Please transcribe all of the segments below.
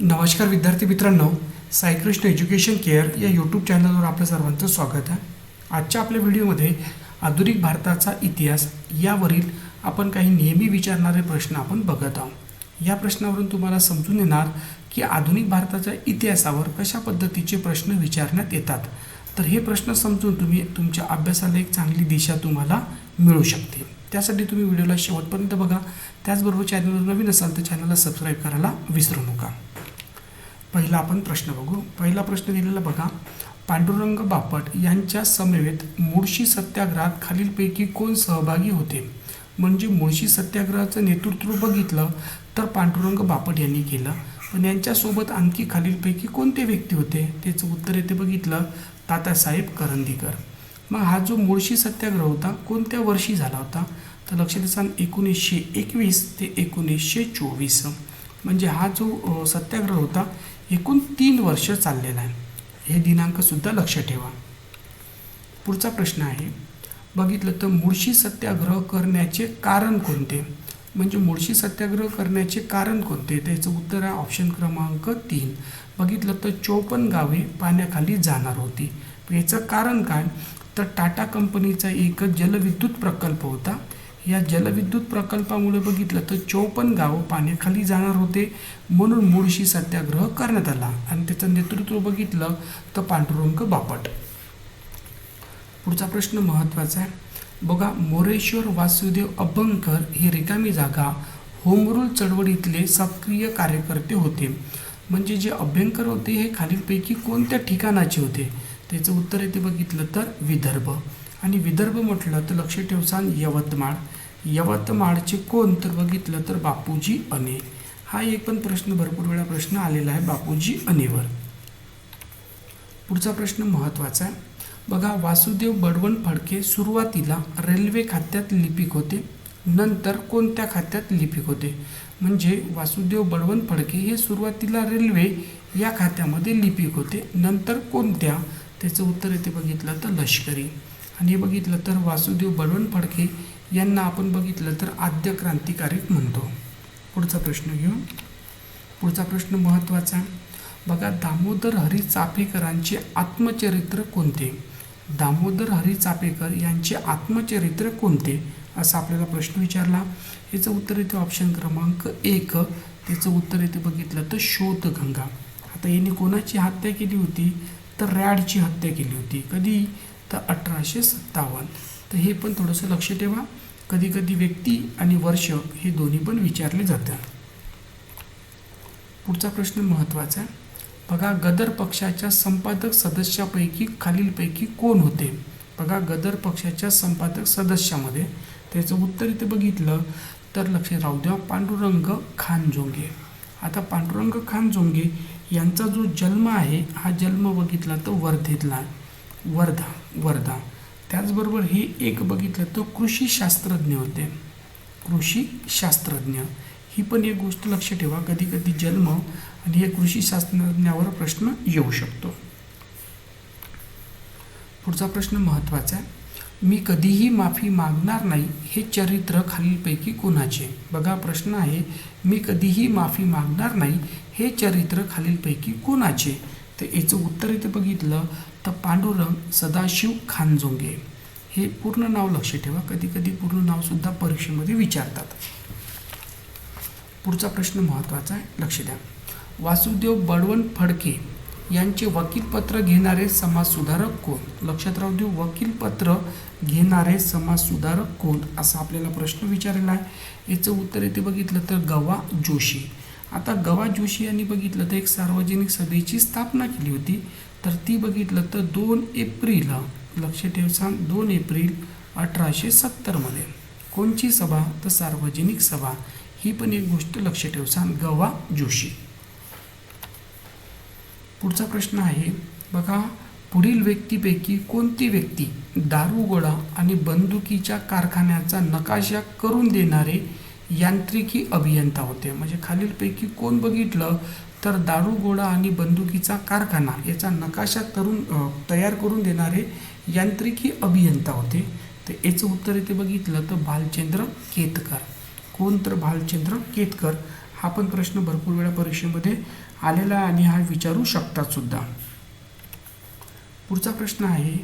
नमस्कार विद्यार्थी मित्रांनो साईकृष्ण एज्युकेशन केअर या यूट्यूब चॅनलवर आपलं सर्वांचं स्वागत आहे. आजच्या आपल्या व्हिडिओमध्ये आधुनिक भारताचा इतिहास यावरील आपण काही नेहमी विचारणारे प्रश्न आपण बघत आहोत. या प्रश्नावरून तुम्हाला समजून येणार की आधुनिक भारताच्या इतिहासावर कशा पद्धतीचे प्रश्न विचारण्यात येतात. तर हे प्रश्न समजून तुम्ही तुमच्या अभ्यासाला एक चांगली दिशा तुम्हाला मिळू शकते. त्यासाठी तुम्ही व्हिडिओला शेवटपर्यंत बघा. त्याचबरोबर चॅनलवर नवीन असाल तर चॅनलला सबस्क्राईब करायला विसरू नका. पहिला आपण प्रश्न बघू. पहिला प्रश्न दिलेला बघा. पांडुरंग बापट यांच्या समवेत मुळशी सत्याग्रहात खालीलपैकी कोण सहभागी होते? म्हणजे मुळशी सत्याग्रहाचं नेतृत्व बघितलं तर पांडुरंग बापट यांनी केलं. पण यांच्यासोबत आणखी खालीलपैकी कोणते व्यक्ती होते? त्याचं उत्तर येते बघितलं. तातासाहेब करंदीकर. मग हा जो मुळशी सत्याग्रह होता कोणत्या वर्षी झाला होता? तर लक्षात देसान एकोणीसशे एकवीस ते एकोणीसशे चोवीस. म्हणजे हा जो सत्याग्रह होता एकूण तीन वर्ष चाललेलं आहे. हे दिनांकसुद्धा लक्ष ठेवा. पुढचा प्रश्न आहे बघितलं तर मुळशी सत्याग्रह करण्याचे कारण कोणते? म्हणजे मुळशी सत्याग्रह करण्याचे कारण कोणते? त्याचं उत्तर आहे ऑप्शन क्रमांक तीन. बघितलं तर चोपन्न गावे पाण्याखाली जाणार होती. याचं कारण काय? तर टाटा कंपनीचा एक जलविद्युत प्रकल्प होता. या जलविद्युत प्रकल्पामुळे बघितलं तर चौपन्न गावं पाण्याखाली जाणार होते म्हणून मुळशी सत्याग्रह करण्यात आला. आणि त्याचं नेतृत्व बघितलं तर पांडुरंग बापट. पुढचा प्रश्न महत्त्वाचा आहे. बघा मोरेश्वर वासुदेव अभंकर हे रिकामी जागा होमरूल चळवळीतले सक्रिय कार्यकर्ते होते. म्हणजे जे अभ्यंकर होते हे खालीलपैकी कोणत्या ठिकाणाचे होते? त्याचं उत्तर येते बघितलं तर विदर्भ. आणि विदर्भ म्हटलं तर लक्ष ठेवसान यवतमाळ. यवतमाळचे कोण तर बघितलं तर बापूजी अने. हा एक पण प्रश्न भरपूर वेळा प्रश्न आलेला आहे बापूजी अनेवर. पुढचा प्रश्न महत्त्वाचा आहे. बघा वासुदेव बडवण फडके सुरुवातीला रेल्वे खात्यात लिपिक होते. नंतर कोणत्या खात्यात लिपिक होते? म्हणजे वासुदेव बळवंत फडके हे सुरुवातीला रेल्वे या खात्यामध्ये लिपिक होते. नंतर कोणत्या? त्याचं उत्तर येते बघितलं तर लष्करी. आणि हे बघितलं तर वासुदेव बळवंत फडके यांना आपण बघितलं तर आद्य क्रांतिकारक म्हणतो. पुढचा प्रश्न घेऊ पुढचा प्रश्न महत्त्वाचा. आहे बघा दामोदर हरी चाफेकरांचे आत्मचरित्र कोणते? दामोदर हरी चाफेकर यांचे आत्मचरित्र कोणते? असा आपल्याला प्रश्न विचारला. याचं उत्तर येते ऑप्शन क्रमांक एक. त्याचं उत्तर येते बघितलं तर शोधगंगा. आता यांनी कोणाची हत्या केली होती? तर रॅडची हत्या केली होती. कधी? तर अठराशे सत्तावन्न. तर हे पण थोडंसं लक्ष ठेवा. कधी कधी व्यक्ती आणि वर्ष हे दोन्ही पण विचारले जातात. पुढचा प्रश्न महत्त्वाचा आहे. बघा गदर पक्षाच्या संपादक सदस्यापैकी खालीलपैकी कोण होते? बघा गदर पक्षाच्या संपादक सदस्यामध्ये. त्याचं उत्तर इथे बघितलं तर लक्ष राहू द्या. पांडुरंग खानजोंगे. आता पांडुरंग खानजोंगे यांचा जो जन्म आहे हा जन्म बघितला तर वर्धेतला वर्धा वर्धा. त्याचबरोबर हे एक बघितलं तर कृषी शास्त्रज्ञ होते. कृषी शास्त्रज्ञ. ही पण एक गोष्ट लक्ष ठेवा. कधी कधी जन्म आणि हे कृषी शास्त्रज्ञावर प्रश्न येऊ शकतो. पुढचा प्रश्न महत्त्वाचा आहे. मी कधीही माफी मागणार नाही हे चरित्र खालीलपैकी कोणाचे? बघा प्रश्न आहे मी कधीही माफी मागणार नाही हे चरित्र खालीलपैकी कोणाचे? तर याचं उत्तर इथे बघितलं तर पांडुरंग सदाशिव खानजोंगे. हे पूर्ण नाव लक्ष ठेवा. कधी कधी पूर्ण नावसुद्धा परीक्षेमध्ये विचारतात. पुढचा प्रश्न महत्त्वाचा आहे. लक्ष द्या. वासुदेव बळवंत फडके यांचे वकीलपत्र घेणारे समाजसुधारक कोण? लक्षात राहू देऊ वकीलपत्र घेणारे समाजसुधारक कोण? असा आपल्याला प्रश्न विचारलेला आहे. याचं उत्तर येते बघितलं तर गवा जोशी. आता गवा जोशी यांनी बघितलं तर एक सार्वजनिक सभेची स्थापना केली होती. तर ती बघितलं तर दोन एप्रिल लक्ष ठेव सांग दोन एप्रिल अठराशे सत्तरमध्ये कोणची सभा? तर सार्वजनिक सभा. ही पण एक गोष्ट लक्ष ठेव सांग. गवा जोशी. पुढचा प्रश्न आहे बघा पुढील व्यक्तीपैकी कोणती व्यक्ती दारुगोळा आणि बंदुकीच्या कारखान्याचा नकाशा करून देणारे यांत्रिकी अभियंता होते? म्हणजे खालीलपैकी कोण बघितलं? तर दारुगोळा आणि बंदुकीचा कारखाना याचा नकाशा तरुण तयार करून देणारे यांत्रिकी अभियंता होते. तर याचं उत्तर इथे बघितलं तर भालचंद्र केतकर. कोण तर भालचंद्र केतकर? हा पण प्रश्न भरपूर वेळा परीक्षेमध्ये आलेला आहे आणि हा विचारू शकतात सुद्धा. पुढचा प्रश्न आहे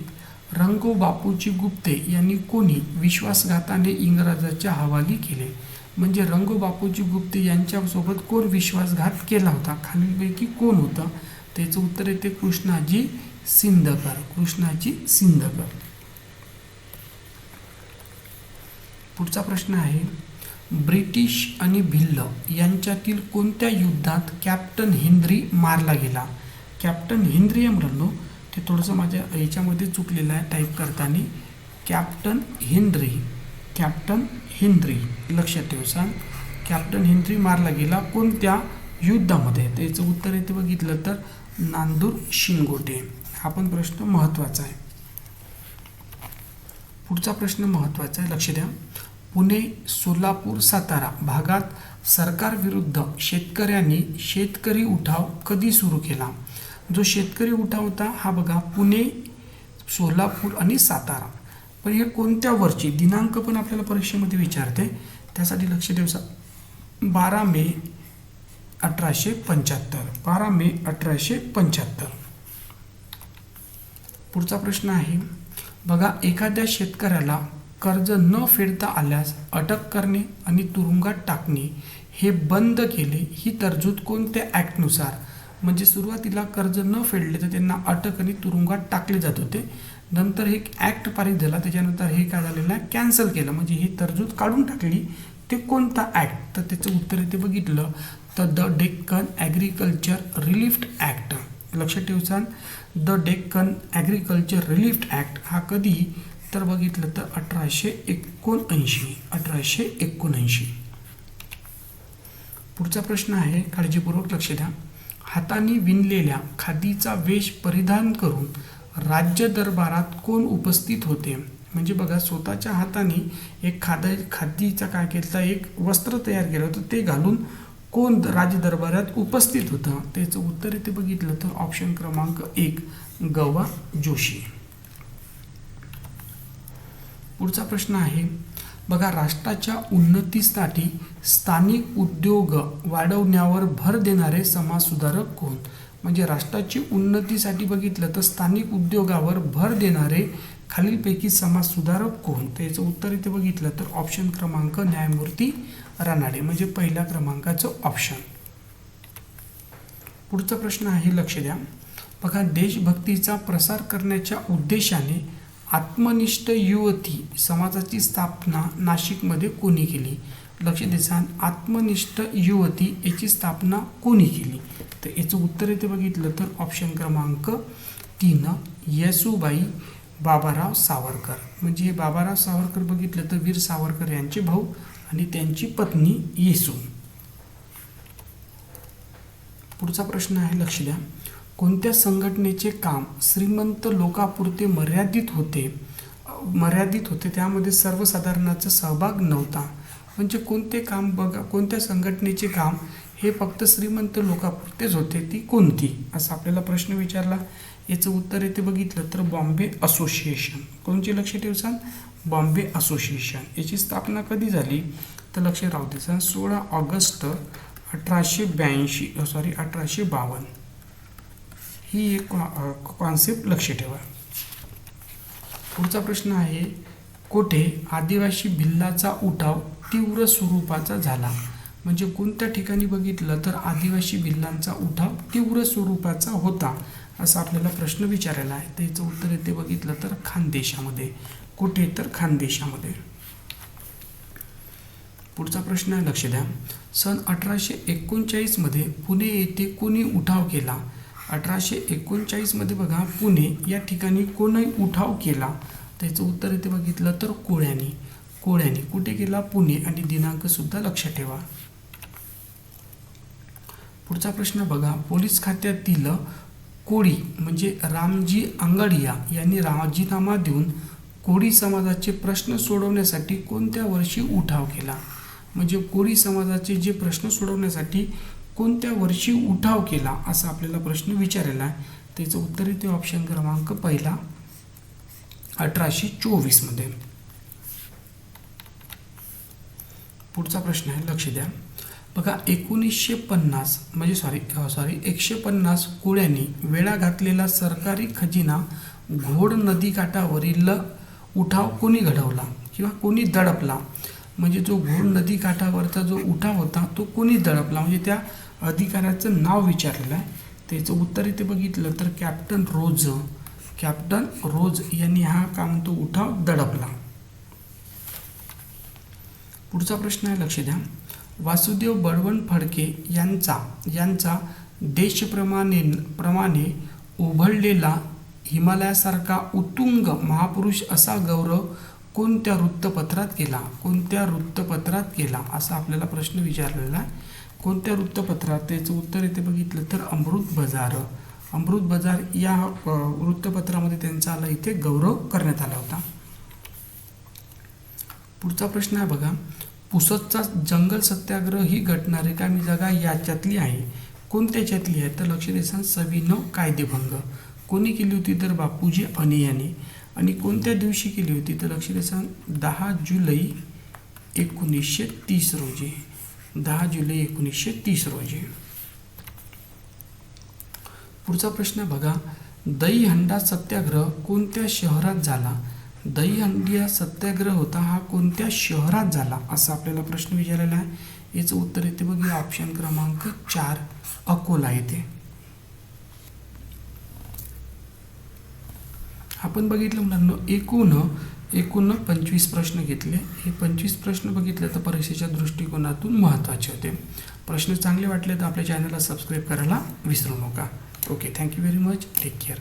रंगो बापूजी गुप्ते यांनी कोणी विश्वासघाताने इंग्रजाच्या हवाली केले? म्हणजे रंगो बापूजी गुप्ते यांच्यासोबत कोण विश्वासघात केला होता? खालीलपैकी कोण होता? त्याचं उत्तर येते कृष्णाजी सिंदकर. कृष्णाजी सिंदकर. पुढचा प्रश्न आहे ब्रिटिश आणि भिल्ल यांच्यातील कोणत्या युद्धात कॅप्टन हेनरी मारला गेला? कॅप्टन हेनरी म्हणलो ते थोडंसं माझ्या याच्यामध्ये चुकलेलं आहे टाईप करताना. कॅप्टन हेनरी कॅप्टन हेनरी लक्षात ठेव सांग. कॅप्टन हेनरी मारला गेला कोणत्या युद्धामध्ये? त्याचं उत्तर येते बघितलं तर नांदूर शिंगोटे. हा पण प्रश्न महत्त्वाचा आहे. पुढचा प्रश्न महत्त्वाचा आहे लक्ष द्या. पुणे सोलापूर सातारा भागात सरकारविरुद्ध शेतकऱ्यांनी शेतकरी उठाव कधी सुरू केला? जो शेतकरी उठा होता हा बघा पुणे सोलापूर आणि सातारा. पण हे कोणत्या वर्षी दिनांक पण आपल्याला परीक्षेमध्ये विचारते. त्यासाठी लक्ष देऊ सा बारा मे अठराशे पंच्याहत्तर. बारा मे अठराशे पंच्याहत्तर. पुढचा प्रश्न आहे. बघा एखाद्या शेतकऱ्याला कर्ज न फेडता आल्यास अटक करणे आणि तुरुंगात टाकणे हे बंद केले ही तरतूद कोणत्या ॲक्टनुसार म्हणजे सुरुवातीला कर्ज न फेडले तर त्यांना अटक आणि तुरुंगात टाकले जात होते. नंतर एक ॲक्ट पारित झाला. त्याच्यानंतर हे काय झालेलं आहे? कॅन्सल केलं. म्हणजे ही तरतूद काढून टाकली. ते कोणता ॲक्ट तर त्याचं उत्तर इथे बघितलं. तर the Deccan agriculture relief act लक्षात ठेवसान the Deccan agriculture relief act हा कधी? तर बघितलं तर अठराशे एकोणऐंशी. अठराशे एकोणऐंशी. पुढचा प्रश्न आहे. काळजीपूर्वक लक्ष द्या. हाताने विणलेल्या खादीचा वेश परिधान करून राज्य दरबारात कोण उपस्थित होते? म्हणजे बघा स्वतःच्या हाताने एक खाद खादीचा काय केलं एक वस्त्र तयार केलं होतं. ते घालून कोण राजदरबारात उपस्थित होतं? त्याचं उत्तर इथे बघितलं तर ऑप्शन क्रमांक एक गवा जोशी. पुढचा प्रश्न आहे बघा राष्ट्राच्या उन्नतीसाठी स्थानिक उद्योग वाढवण्यावर भर देणारे समाजसुधारक कोण? म्हणजे राष्ट्राची उन्नतीसाठी बघितलं तर स्थानिक उद्योगावर भर देणारे खालीलपैकी समाजसुधारक कोण? तर याचं उत्तर इथे बघितलं तर ऑप्शन क्रमांक न्यायमूर्ती रानाडे म्हणजे पहिल्या क्रमांकाचं ऑप्शन पुढचा प्रश्न आहे लक्ष द्या. बघा देशभक्तीचा प्रसार करण्याच्या उद्देशाने आत्मनिष्ठ युवती समाजाची स्थापना नाशिकमध्ये कोणी केली? लक्ष देसान आत्मनिष्ठ युवती याची स्थापना कोणी केली? तर याचं उत्तर येथे बघितलं तर ऑप्शन क्रमांक तीन येसुबाई बाबाराव सावरकर. म्हणजे हे बाबाराव सावरकर बघितलं तर वीर सावरकर यांचे भाऊ आणि त्यांची पत्नी येसू. पुढचा प्रश्न आहे लक्ष द्या. कोणत्या संघटनेचे काम श्रीमंत लोकापुरते मर्यादित होते मर्यादित होते त्यामध्ये सर्वसाधारणाचा सहभाग नव्हता. म्हणजे कोणते काम बघा कोणत्या संघटनेचे काम हे फक्त श्रीमंत लोकापुरतेच होते ती कोणती? असा आपल्याला प्रश्न विचारला. याचं उत्तर येते बघितलं तर बॉम्बे असोसिएशन. कोणचे लक्ष ठेवसान बॉम्बे असोसिएशन. याची स्थापना कधी झाली? तर लक्ष राहू दे सोळा ऑगस्ट अठराशे ब्याऐंशी सॉरी अठराशे बावन्न. ही एक कॉन्सेप्ट लक्ष ठेवा. पुढचा प्रश्न आहे कोठे आदिवासी भिल्लाचा उठाव तीव्र स्वरूपाचा झाला? म्हणजे कोणत्या ठिकाणी बघितलं तर आदिवासी भिल्लांचा उठाव तीव्र स्वरूपाचा होता असा आपल्याला प्रश्न विचारायला आहे. त्याचं उत्तर येते बघितलं तर खानदेशामध्ये. कुठे तर खानदेशामध्ये. पुढचा प्रश्न आहे लक्ष द्या. सन अठराशे एकोणचाळीसमध्ये पुणे येथे कोणी उठाव केला? अठराशे एकोणचाळीसमध्ये बघा पुणे या ठिकाणी कोणी उठाव केला त्याचं उत्तर इथे बघितलं तर कोळ्याने. कोळ्याने कुठे केला? पुणे. आणि दिनांकसुद्धा लक्षात ठेवा. पुढचा प्रश्न बघा. पोलीस खात्यातील कोळी म्हणजे रामजी अंगडिया यांनी राजीनामा देऊन कोळी समाजाचे प्रश्न सोडवण्यासाठी कोणत्या वर्षी उठाव केला? म्हणजे कोळी समाजाचे जे प्रश्न सोडवण्यासाठी कोणत्या वर्षी उठाव केला असा आपल्याला प्रश्न विचारलेला आहे. त्याचं उत्तर येते ऑप्शन क्रमांक पहिला अठराशे चोवीसमध्ये पुढचा प्रश्न आहे लक्ष द्या. बघा एकोणीसशे पन्नास म्हणजे सॉरी सॉरी एकशे पन्नास कोळ्यांनी वेळा घातलेला सरकारी खजिना घोड नदीकाठावरील उठाव कोणी घडवला किंवा कोणी दडपला? म्हणजे जो भोर नदी काठावरचा जो उठाव होता तो कोणी दडपला? म्हणजे त्या अधिकाऱ्याचं नाव विचारलेलं आहे त्याचं उत्तर इथे बघितलं तर कॅप्टन रोज कॅप्टन रोज यांनी हा काम तो उठाव दडपला. पुढचा प्रश्न आहे लक्ष द्या. वासुदेव बळवंत फडके यांचा यांचा देशप्रमाणे प्रमाणे उभळलेला हिमालयासारखा उत्तुंग महापुरुष असा गौरव कोणत्या वृत्तपत्रात केला कोणत्या वृत्तपत्रात केला असा आपल्याला प्रश्न विचारलेला आहे. कोणत्या वृत्तपत्रात? त्याचं उत्तर येथे बघितलं तर अमृत बाजार. अमृत बाजार या वृत्तपत्रामध्ये त्यांचा आला इथे गौरव करण्यात आला होता. पुढचा प्रश्न आहे बघा. पुसदचा जंगल सत्याग्रह ही घटना रिकामी जागा याच्यातली आहे. कोणत्याच्यातली आहे? तर लक्ष देसान सविनव कायदेभंग. कोणी केली होती तर बापूजी अने यांनी आणि कोणत्या दिवशी केली होती? तर लक्ष द्यायचं दहा जुलै एकोणीसशे तीस रोजी. दहा जुलै एकोणीसशे तीस रोजी. पुढचा प्रश्न बघा. दहीहंडा सत्याग्रह कोणत्या शहरात झाला? दहीहंडी हा सत्याग्रह होता हा कोणत्या शहरात झाला? असा आपल्याला प्रश्न विचारलेला आहे. याचं उत्तर येते बघा ऑप्शन क्रमांक चार अकोला येते. आपण बघितलं मुलांना एकूण एकूण पंचवीस प्रश्न घेतले. हे पंचवीस प्रश्न बघितले तर परीक्षेच्या दृष्टिकोनातून महत्त्वाचे होते. प्रश्न चांगले वाटले तर आपल्या चॅनलला सबस्क्राईब करायला विसरू नका. Okay thank you very much take care